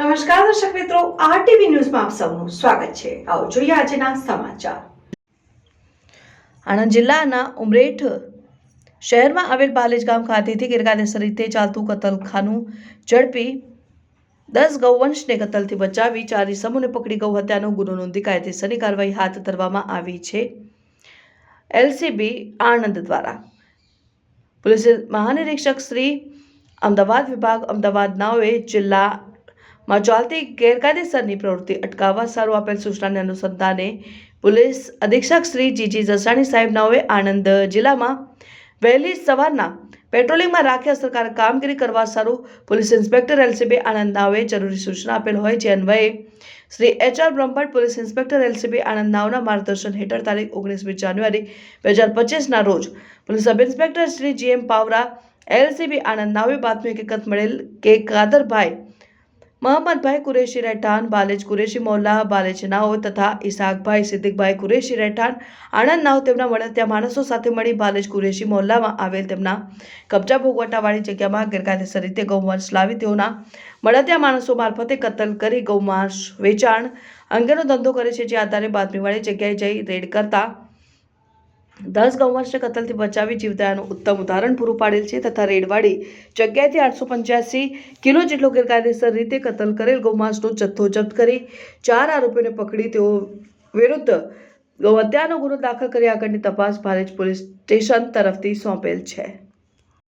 નમસ્કાર દર્શક મિત્રો, આરટીવી ન્યૂઝમાં આપ સૌનું સ્વાગત છે. આવો જોઈએ આજના સમાચાર. આણંદ જિલ્લાના ઉમરેઠ શહેરમાં આવેલ પાલેજ ગામ ખાતેથી ગેરકાયદેસર રીતે ચાલતું કતલખાનું ઝડપી દસ ગૌવંશને કતલથી બચાવી ચાર ઇસમોને પકડી ગૌ હત્યાનો ગુનો નોંધી કાયદેસરની કાર્યવાહી હાથ ધરવામાં આવી છે. એલસીબી આણંદ દ્વારા. પોલીસ મહાનિરીક્ષક શ્રી અમદાવાદ વિભાગ અમદાવાદ નાઓએ જિલ્લામાં ચાલતી ગેરકાયદેસરની પ્રવૃત્તિ અટકાવવા સારું આપેલ સૂચનાને અનુસંધાને પોલીસ અધિક્ષક શ્રી જીજી જસાણી સાહેબ નવે આણંદ જિલ્લામાં વહેલી સવારના પેટ્રોલિંગમાં રાખી અસરકારક કામગીરી કરવા સારું પોલીસ ઇન્સ્પેક્ટર એલસીબી આણંદ નાવે જરૂરી સૂચના આપેલ હોય જે અન્વયે Shri H R Brahmbhatt police inspector LCB Anand નાવના માર્ગદર્શન હેઠળ તારીખ ઓગણીસમી જાન્યુઆરી બે હજાર પચીસના રોજ police sub inspector Shri G M Pawara, LCB Anand નાવે બાતમી હકીકત મળેલ કે કાદરભાઈ મોહમ્મદભાઈ કુરેશી રહેઠાણ, બાલેજ કુરેશી મોલ્લા, બાલેજ નાઓ તથા ઇસાકભાઈ સિદ્દીકભાઈ કુરેશી રહેઠાણ. આણંદ નાઓ તેમના મળતિયા માણસો સાથે મળી બાલેજ કુરેશી મોલ્લામાં આવેલ તેમના કબજા ભોગવટાવાળી જગ્યામાં ગેરકાયદેસર રીતે ગૌવંશ લાવી તેઓના મળતિયા માણસો મારફતે કતલ કરી ગૌમાંસ વેચાણ અંગેનો ધંધો કરે છે, જે આધારે બાતમીવાળી જગ્યાએ જઈ રેડ કરતા દસ ગૌવંશને કતલથી બચાવી જીવદયાનું ઉત્તમ ઉદાહરણ પૂરું પાડેલ છે તથા રેડવાડી જગ્યાએથી આઠસો પંચ્યાસી કિલો જેટલો ગેરકાયદેસર રીતે કતલ કરેલ ગૌમાંસનો જથ્થો જપ્ત કરી, ચાર આરોપીઓને પકડી, તેઓ વિરુદ્ધ ગૌહત્યાનો ગુનો દાખલ કરી આગળની તપાસ ભારેજ પોલીસ સ્ટેશન તરફથી સોંપેલ છે.